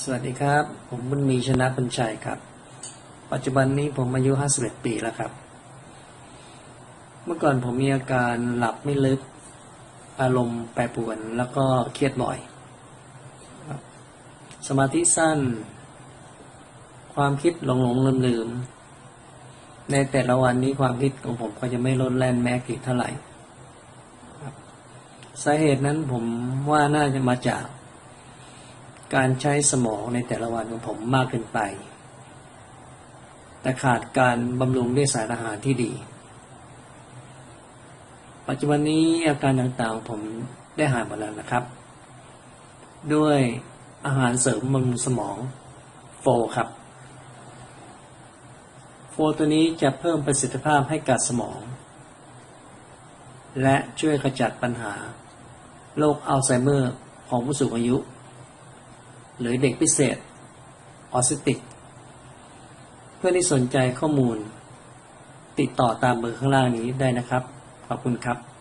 สวัสดีครับ ผมบุญมีชนะปัญชัยครับ ปัจจุบันนี้ผมอายุ 51 ปีแล้วครับ เมื่อก่อนผมมีอาการหลับไม่ลึก อารมณ์แปรปรวนแล้วก็เครียดบ่อย สมาธิสั้น ความคิดหลงหลงลืมลืมในแต่ละวันนี้ความคิดของผมก็จะไม่ลดแล่นแม้กี่เท่าไหร่สาเหตุนั้นผมว่าน่าจะมาจาก การใช้สมองในแต่ละวันของผมมากเกินไป แต่ขาดการบำรุงด้วยสารอาหารที่ดี ปัจจุบันนี้อาการต่างๆผมได้หายหมดแล้วนะครับ ด้วยอาหารเสริมบำรุงสมองโฟครับ โฟตัวนี้จะเพิ่มประสิทธิภาพให้กับสมอง และช่วยขจัดปัญหาโรคอัลไซเมอร์ของผู้สูงอายุ หรือเด็กพิเศษออทิสติก เพื่อนที่สนใจข้อมูล ติดต่อตามเบอร์ข้างล่างนี้ได้นะครับ ขอบคุณครับ